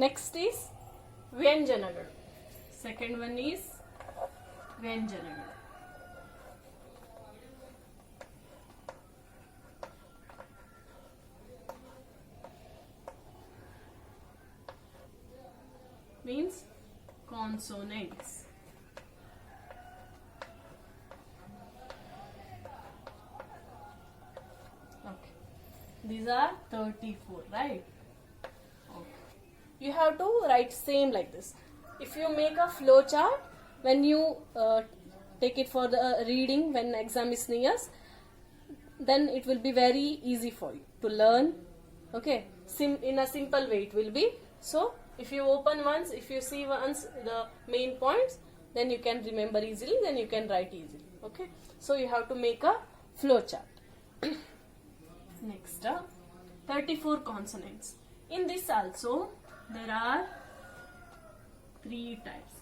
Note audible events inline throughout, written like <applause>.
Next is Vyanjanagalu. Second one is Vyanjanagalu. Means consonants. Okay. These are 34, right? You have to write same like this. If you make a flow chart, when you uh, take it for the reading when exam is near, then it will be very easy for you to learn. Okay, Sim- in a simple way it will be. So if you open once, if you see once the main points, then you can remember easily. Then you can write easily. Okay, so you have to make a flow chart. <coughs> Next, uh, 34 consonants. In this also, there are three types.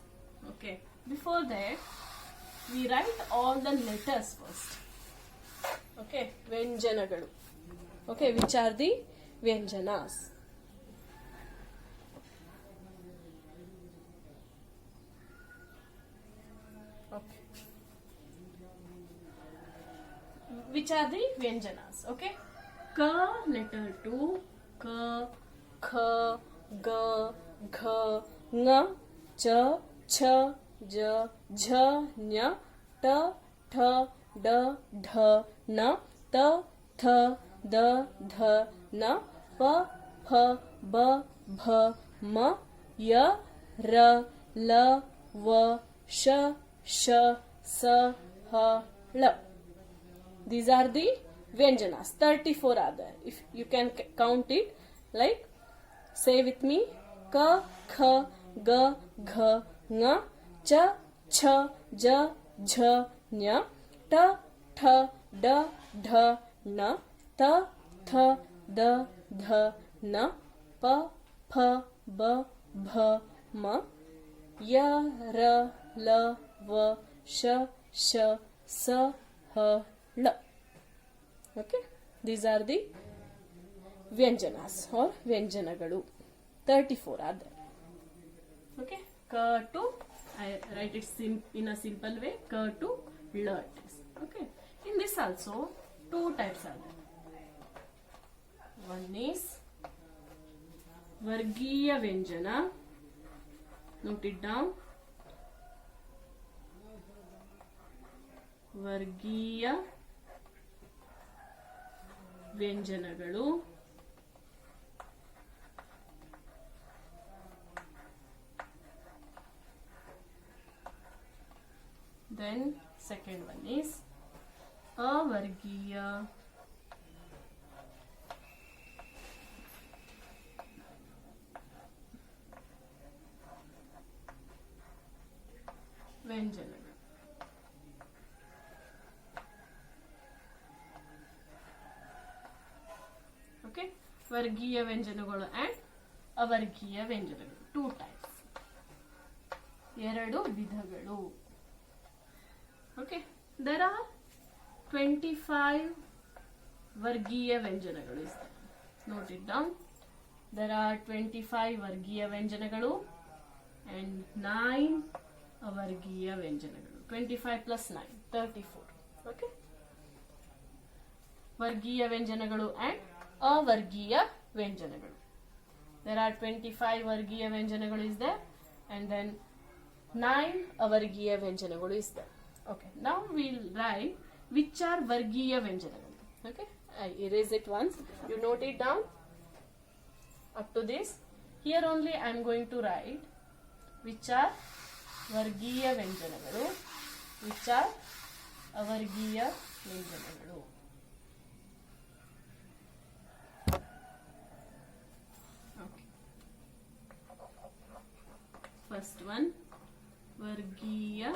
Okay, before that, we write all the letters first. Okay, Vyanjanagalu. Okay, which are the Vyanjanas? Okay. Which are the Vyanjanas? Okay. Ka letter 2, Ka, Kha, Ga, Gha, Nga, Cha, Cha, Ja, Jha, Nya, Ta, Tha, Da, Dha, Na, Ta, Tha, Da, Dha, Na, Pa, Pha, Ba, Bha, Ma, Ya, Ra, La, Va, Sha, Sha, Sa, Ha, La. These are the Vyanjanas. 34 are there. If you can count it, like, say with me क ख ग घ न च छ ज झ ञ ट ठ ड ढ न त थ द ध न प फ ब भ म य र ल व श श स ह ल okay these are the ವ್ಯಂಜನಾಸ್ are ವ್ಯಂಜನಗಳು. ತರ್ಟಿ ಫೋರ್ ಆದ ಓಕೆ ಕ to I write it simple in a simple way ಕ to learn okay in this also two types ಆದ ಒನ್ ಈಸ್ ವರ್ಗೀಯ ವ್ಯಂಜನ ನೋಟ್ ಇಟ್ ಡೌನ್ ವರ್ಗೀಯ ವ್ಯಂಜನಗಳು ದೆನ್ ಸೆಕೆಂಡ್ one ಈಸ್ ಅವರ್ಗೀಯ ವ್ಯಂಜನಗಳು ಓಕೆ ವರ್ಗೀಯ ವ್ಯಂಜನಗಳು ಅಂಡ್ ಅವರ್ಗೀಯ ವ್ಯಂಜನಗಳು ಟೂ ಟೈಪ್ಸ್ ಎರಡು ವಿಧಗಳು okay there are twenty five ವರ್ಗೀಯ ವ್ಯಂಜನಗಳು note it down there are twenty five ವರ್ಗೀಯ ವ್ಯಂಜನಗಳು ಅಂಡ್ ನೈನ್ ಅವರ್ಗೀಯ ವ್ಯಂಜನಗಳು twenty five plus nine thirty four okay ವರ್ಗೀಯ ವ್ಯಂಜನಗಳು ಅಂಡ್ ಅವರ್ಗೀಯ ವ್ಯಂಜನಗಳು there are 25 ವರ್ಗೀಯ ವ್ಯಂಜನಗಳು is there and then 9 ಅವರ್ಗೀಯ ವ್ಯಂಜನಗಳು is there Okay, now we'll write which are Vargiya Vyanjanagal. Okay, I erase it once. You note it down up to this. Here only I am going to write which are Vargiya Vyanjanagalu, which are Avargiya Vyanjanagalu. Okay. First one, Vargiya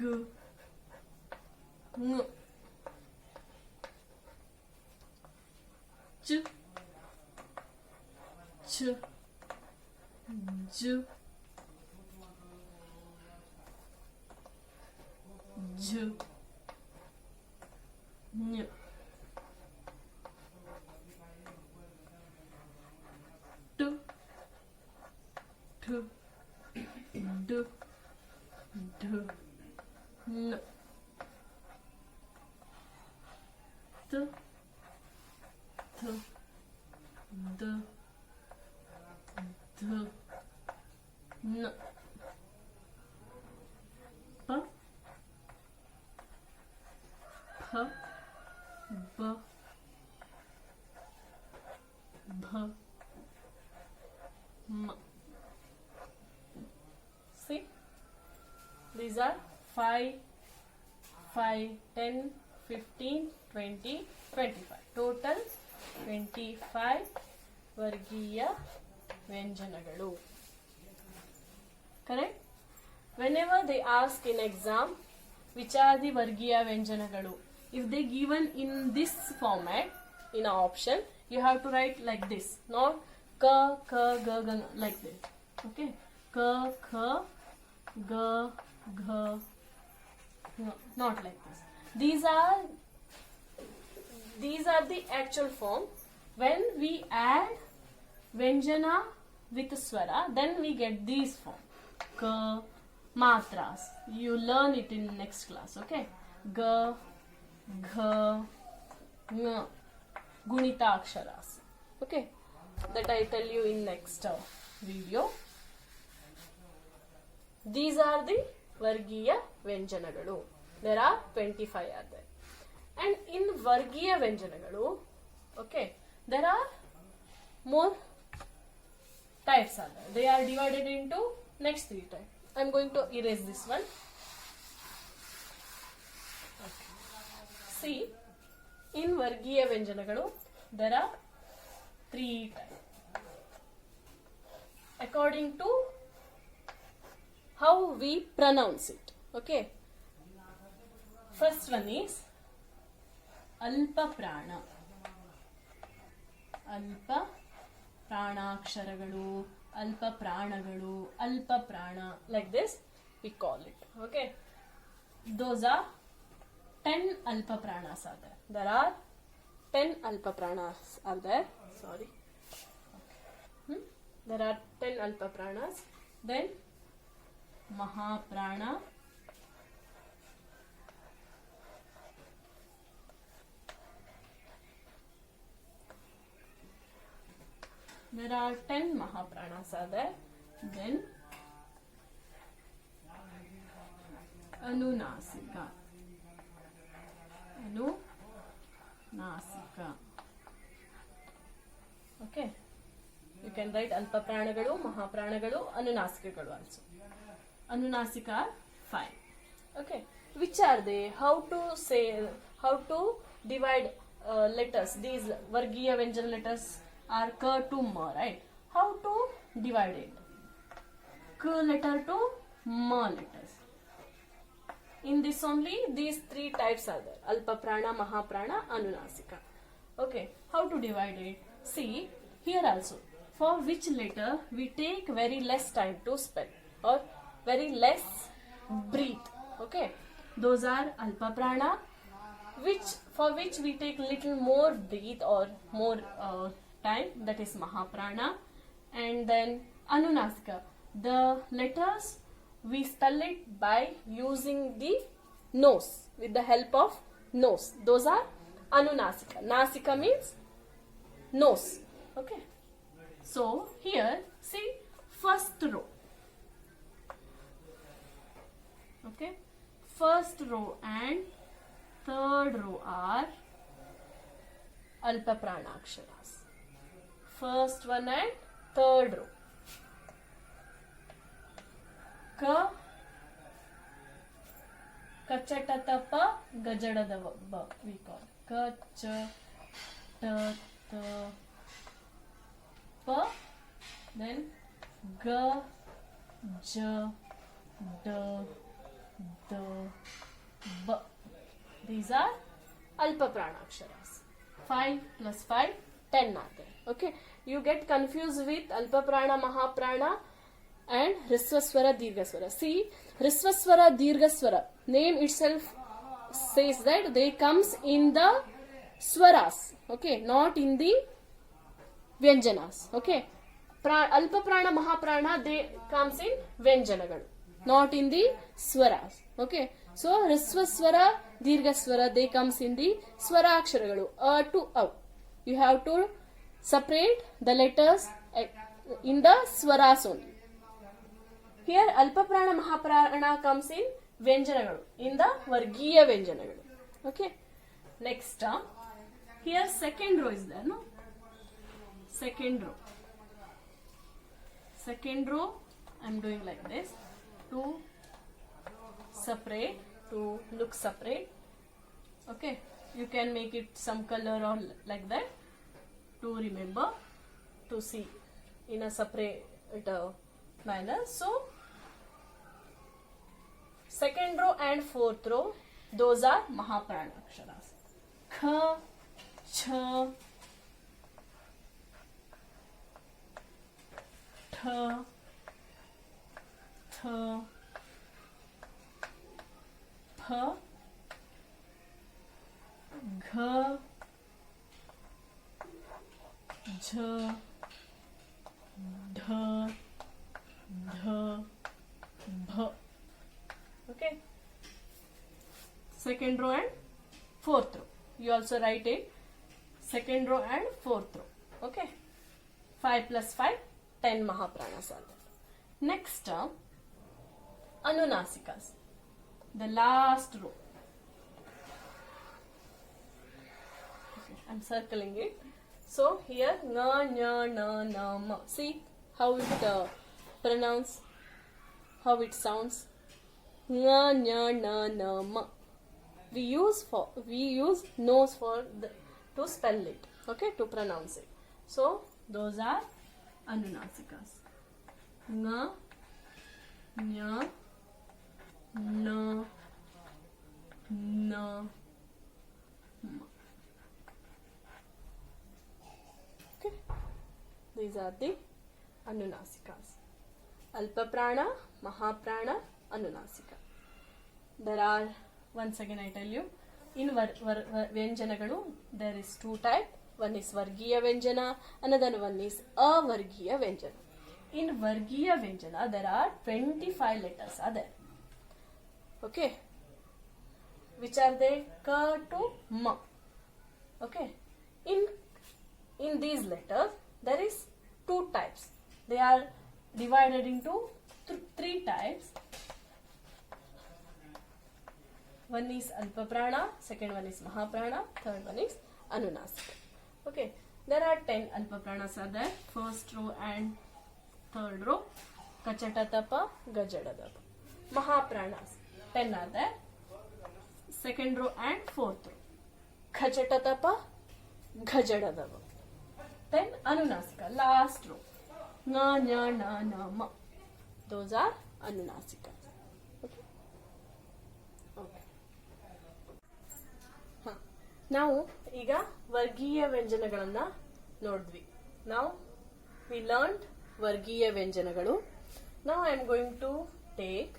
그 응. 쯔. 쯔. 쯔. 쯔. 냐. 뜨. 뜨. 뜨. 뜨. N. t, t, d, d, n. p, p, b, b, m. These are 5, 5, 10, 15, 20, 25. Total 25 ವರ್ಗೀಯ ವ್ಯಂಜನಗಳು correct whenever they ask in exam which are the vargiya vyanjanagalu if they given in this format in a option you have to write like this not ka ka ga ga like this okay ka kha ga gha no, not like this. These are these are the actual form. When we add vyanjana with swara then we get these form. Ka matras. You learn it in next class okay? Ga gha ng. Gunita aksharas okay? That i tell you in next uh, video. These are the vargiya ವ್ಯಂಜನಗಳು. There are twenty five are there and in vargiya ವ್ಯಂಜನಗಳು okay there are more types are they are divided into next three type I am going to erase this one see in vargiya ವ್ಯಂಜನಗಳು there are three type according to how we pronounce it okay first one is alpa Prana. Alpa ಪ್ರಾಣಾಕ್ಷರಗಳು ಅಲ್ಪ ಪ್ರಾಣಗಳು alpa prana like this we call it okay those are ten alpa pranas are there are ten alpa pranas are there sorry hmm? there are 10 alpa pranas mahaprana. There are ten mahaprana ಸಾಧೆ then anunasika Anu okay you can write alpa ಪ್ರಾಣಗಳು ಮಹಾಪ್ರಾಣಗಳು ಅನುನಾಸಿಕಗಳು also Anunasika 5. Okay. Which are they? How to say, how to divide uh, letters? These Vargiya Vyanjan letters are K to M, right? How to divide it? K letter to ma letters. In this only, these three types are there. Alpa Prana, Mahaprana, Anunasika. Okay. How to divide it? See, here also. For which letter we take very less time to spell or very less breathe okay? Those are alpa prana which for which we take little more breathe or more uh, time that is mahaprana. And then anunasika the letters we spell it by using the nose with the help of nose. Those are anunasika. Nasika means nose okay? So here see first row okay first row and third row are alpa prana aksharas first one and third row ka kachata tap gajada gajadadava we call kach ta ta pa then ga ja da द ब these are alpa prana five plus five ten आते हैं okay you get confuse with alpa prana mahaprana and ह्रस्वस्वर dirgha स्वर see hrasvasvara dirgha svara name itself says that they comes in the svaras okay not in the vyanjanas okay alpa prana mahaprana they comes इन व्यंजन ವ್ಯಂಜನಗಳು not in the ಸ್ವರಾಸ್ okay so ಹ್ರಸ್ವ ಸ್ವರ ದೀರ್ಘ ಸ್ವರ they comes in the ಸ್ವರಾಕ್ಷರಗಳು a to ಅವ್ you have to separate the letters in the ಸ್ವರಾಸ್ only here ಅಲ್ಪ ಪ್ರಾಣ ಮಹಾಪ್ರಾಣ comes in ವ್ಯಂಜನಗಳು ಇನ್ ದ ವರ್ಗೀಯ ವ್ಯಂಜನಗಳು okay next here second row is there no second row second row i'm doing like this To separate to look separate. Okay you can make it some color or like that to remember to see in a separate uh, manner. So second row and fourth row those are mahaprana aksharas kha cha ठ थ फ घ झ ढ ढ भ okay second row and fourth row you also write it second row and fourth row okay 5 plus 5 10 mahapranas are there. Next term, Anunāsikas, The last row. I'm circling it. So here, na, na, na, na, ma. See how it uh, pronounce, how it sounds. Na, na, na, na, ma. We use for we use nose for the, to spell it. Okay, to pronounce it. So those are Anunasikas. Na, na. No. ma. Okay. These are the anunasikas. Alpaprana, Mahaprana, Anunasika. There are, once again I tell you, in var, var, there is two type. One is Vargiya Vyanjana, another one is Avargiya Vyanjana. In Vargiya Vyanjana, there are 25 letters are there. Okay. Which are they? Ka to Ma. Okay. In in these letters, there is two types. They are divided into th- three types. One is Alpa Prana, second one is Mahaprana, third one is Anunasika. Okay, there are 10 Alpa Pranas are there, first row and third row. Kachatatapa, Gajadadapa. Mahapranas, ten ಆದ second row and fourth row ಖಜಟ ತಪ ಘಜಡದವ. Then ಅನುನಾಸಿಕ last row ನ ನ ನ ನ ಮ. Those are ಅನುನಾಸಿಕ. ನಾವು ಈಗ ವರ್ಗೀಯ ವ್ಯಂಜನಗಳನ್ನ ನೋಡಿದ್ವಿ. ನಾವು ವಿ ಲರ್ನ್ ವರ್ಗೀಯ ವ್ಯಂಜನಗಳು. ನಾವು I am going to take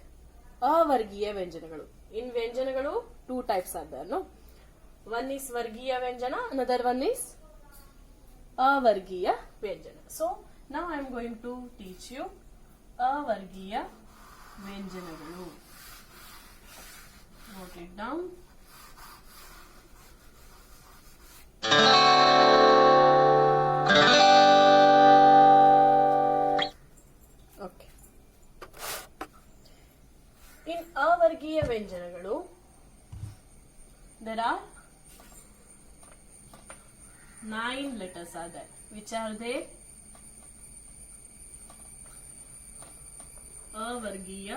ಅವರ್ಗೀಯ ವ್ಯಂಜನಗಳು. ಇನ್ ವ್ಯಂಜನಗಳು two types are no one is ವರ್ಗೀಯ ವ್ಯಂಜನ ಅನದರ್ ಒನ್ ಈಸ್ ಅವರ್ಗೀಯ ವ್ಯಂಜನ. So now I am going to teach you ಅವರ್ಗೀಯ ವ್ಯಂಜನಗಳು. ನೋಟ್ ಇಟ್ ಡೌನ್ ರೇಖೀಯ ವ್ಯಂಜನಗಳು. ದರ್ ಆರ್ ನೈನ್ ಲೆಟರ್ಸ್ ಆದ which are they ಅವರ್ಗೀಯ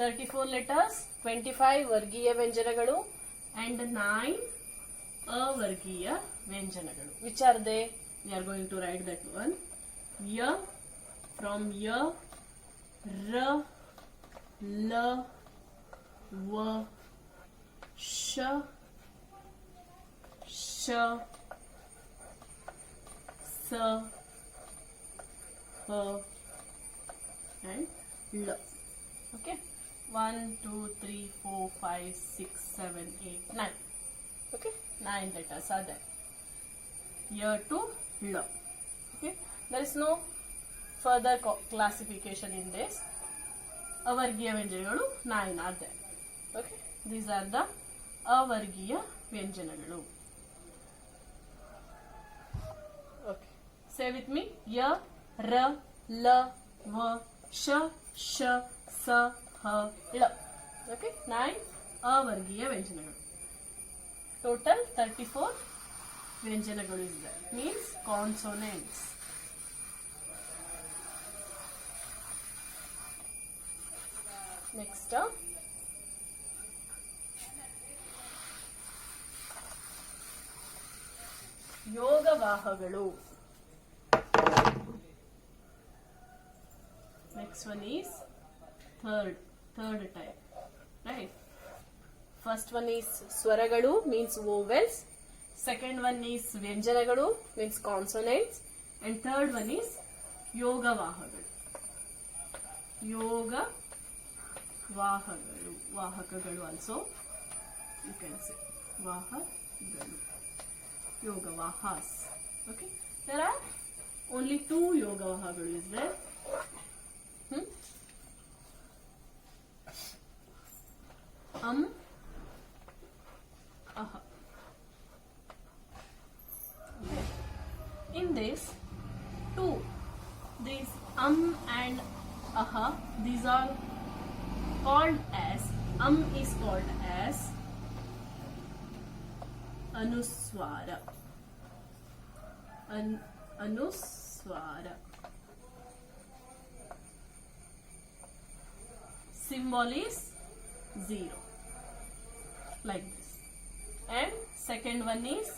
thirty four letters twenty five वर्गीय व्यंजन and nine avargiya vyanjana which are they are going to write that one य from य र ल व श श स ह एंड ल okay? 1, 2, 3, 4, 5, 6, 7, 8, 9. Okay, 9 letters are there. Here to L. Okay, there is no further classification in this. Avargiya ವ್ಯಂಜನಗಳು nine are they okay these are the avargiya ವ್ಯಂಜನಗಳು ಓಕೆ ಸೇ ವಿತ್ ಮಿ ಯ ರ ಲ Sh, Sh, ಶ ಸ ಹ okay nine ಅವರ್ಗೀಯ ವ್ಯಂಜನಗಳು. Total thirty four ವ್ಯಂಜನಗಳು ಇದೆ means consonants next ಯೋಗವಾಹಗಳು. Next one is third third type right first one is ಸ್ವರಗಳು means vowels second one is ವ್ಯಂಜನಗಳು means consonants and third one is ಯೋಗವಾಹಗಳು ಯೋಗ ವಾಹಗಳು ವಾಹಕಗಳು ಆಲ್ಸೋ ಯು ಕ್ಯಾನ್ ಸೆ ವಾಹಗಳು ಯೋಗ ವಾಹಾಸ್ okay there are only two ಯೋಗ ವಾಹಗಳು is there um symbol is zero. Like this. And second one is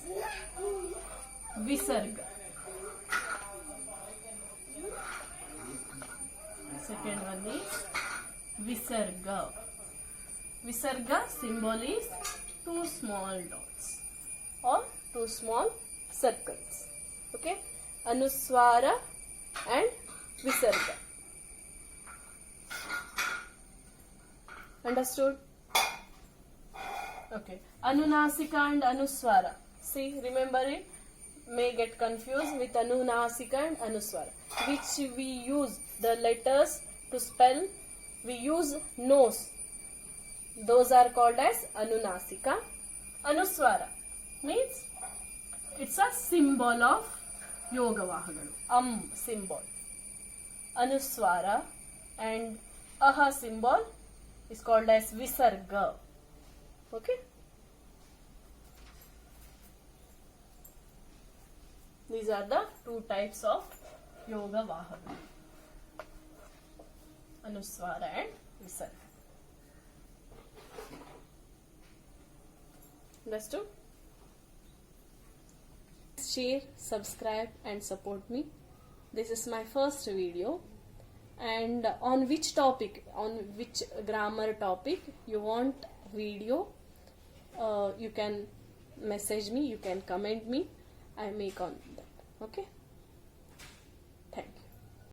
visarga. Second one is visarga. Visarga symbol is two small dots or two small circles. Okay anuswara and visarga. Understood? Okay. Anunasika and anuswara see remember it? May get confused with anunasika and anuswara which we use the letters to spell we use nose. Those are called as anunasika anuswara means it's a symbol of yogavaha um symbol अनुस्वार and uh symbol is called as visarga okay these are the two types of yogavaha anusvara and visarga next Share, subscribe and support me. This is my first video. And on which topic, on which grammar topic you want video, uh, you can message me, you can comment me. I make on that. Okay.